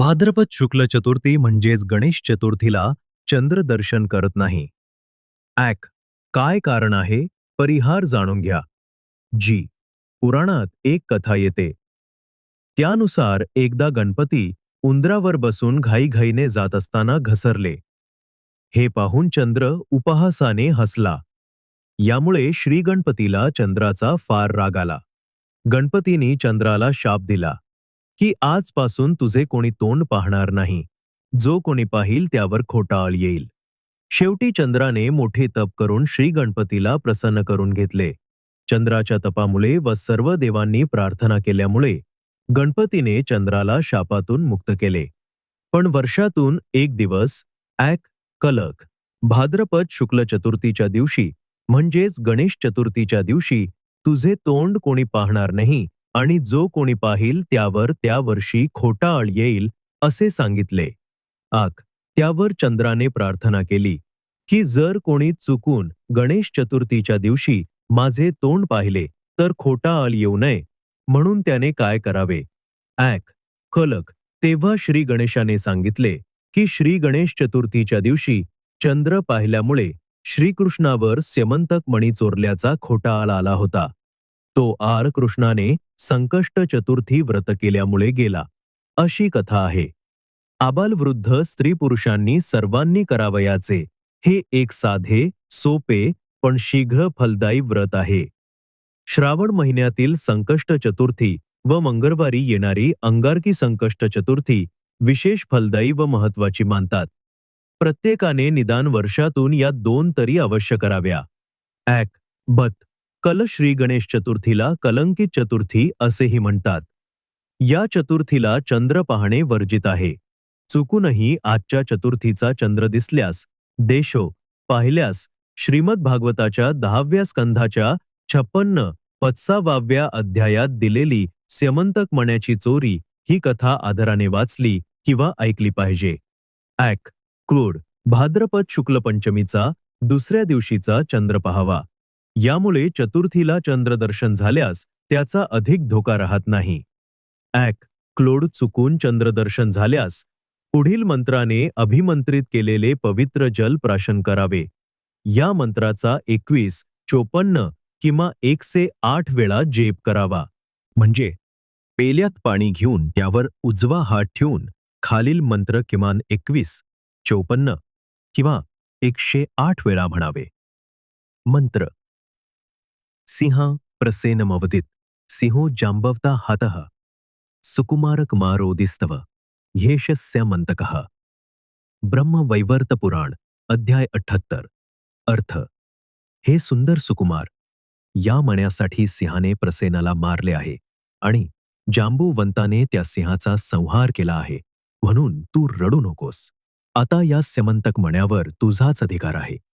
भाद्रपद शुक्ल चतुर्थी म्हणजेच गणेश चतुर्थीला चंद्र दर्शन करत नाही. ॲक काय कारण आहे? परिहार जाणून घ्या. जी पुराणात एक कथा येते. त्यानुसार एकदा गणपती उंदरावर बसून घाईघाईने जात असताना घसरले. हे पाहून चंद्र उपहासाने हसला. यामुळे श्रीगणपतीला चंद्राचा फार राग आला. गणपतीने चंद्राला शाप दिला. की आजपासून तुझे कोणी तोंड पाहणार नाही. जो कोणी पाहिल त्यावर खोटा आळ येईल. शेवटी चंद्राने मोठे तप करून श्री गणपतीला प्रसन्न करून घेतले. चंद्राच्या तपामुळे व सर्व देवांनी प्रार्थना केल्यामुळे गणपतीने चंद्राला शापातून मुक्त केले. पण वर्षातून एक दिवस ॲक कलक भाद्रपद शुक्ल चतुर्थीच्या दिवशी म्हणजेच गणेश चतुर्थीच्या दिवशी तुझे तोंड कोणी पाहणार नाही आणि जो कोणी पाहिल त्यावर त्या वर्षी खोटा आळ येईल असे सांगितले. आक त्यावर चंद्राने प्रार्थना केली की जर कोणी चुकून गणेश चतुर्थीच्या दिवशी माझे तोंड पाहिले तर खोटा आळ येऊ नये म्हणून त्याने काय करावे? ॲक कलक तेव्हा श्री गणेशाने सांगितले की श्री गणेश चतुर्थीच्या दिवशी चंद्र पाहिल्यामुळे श्रीकृष्णावर स्यमंतक मणी चोरल्याचा खोटा आळ आला होता. तो आर. कृष्णाने संकष्ट चतुर्थी व्रत केल्यामुळे गेला. अशी कथा आहे. आबालवृद्ध स्त्री पुरुषांनी सर्वांनी करावयाचे. हे एक साधे सोपे पण शीघ्र फलदायी व्रत आहे. श्रावण महिन्यातील संकष्ट चतुर्थी व मंगळवारी येणारी अंगारकी संकष्ट चतुर्थी विशेष फलदायी व महत्वाची मानतात. प्रत्येकाने निदान वर्षातून या दोन तरी अवश्य कराव्या. ॲक बत. कल श्री गणेश चतुर्थीला कलंकित चतुर्थी असेही म्हणतात. या चतुर्थीला चंद्र पाहणे वर्जित आहे. चुकूनही आजच्या चतुर्थीचा चंद्र दिसल्यास देशो पाहिल्यास श्रीमद भागवताच्या दहाव्या स्कंधाच्या छप्पन्न पत्सावाव्या अध्यायात दिलेली स्यमंतक मण्याची चोरी ही कथा आदराने वाचली किंवा ऐकली पाहिजे. ॲक क्रूड भाद्रपद शुक्ल पंचमीचा दुसऱ्या दिवशीचा चंद्र पहावा. यामुळे चतुर्थीला चंद्रदर्शन झाल्यास त्याचा अधिक धोका राहत नाही. ॲक. क्लोड चुकून चंद्रदर्शन झाल्यास पुढील मंत्राने अभिमंत्रित केलेले पवित्र जल प्राशन करावे. या मंत्राचा एकवीस चोपन्न किंवा एकशे आठ वेळा जेप करावा. म्हणजे पेल्यात पाणी घेऊन त्यावर उजवा हात ठेवून खालील मंत्र किमान एकवीस चोपन्न किंवा एकशे आठ वेळा म्हणावे. मंत्र सिंह प्रसेनमवदित। सिंहो जांबवता हतः। सुकुमारक मारोदिस्तव। येशस्य मंतकः ब्रह्मवैवर्त पुराण अध्याय अठ्ठत्तर। अर्थ। हे सुंदर सुकुमार या मण्यासाठी सिंहाने प्रसेनाला मारले आहे आणि जांबूवंताने त्या सिंहाचा संहार केला आहे म्हणून तू रडू नकोस. आता या स्यमंतक मण्यावर तुझाच अधिकार आहे.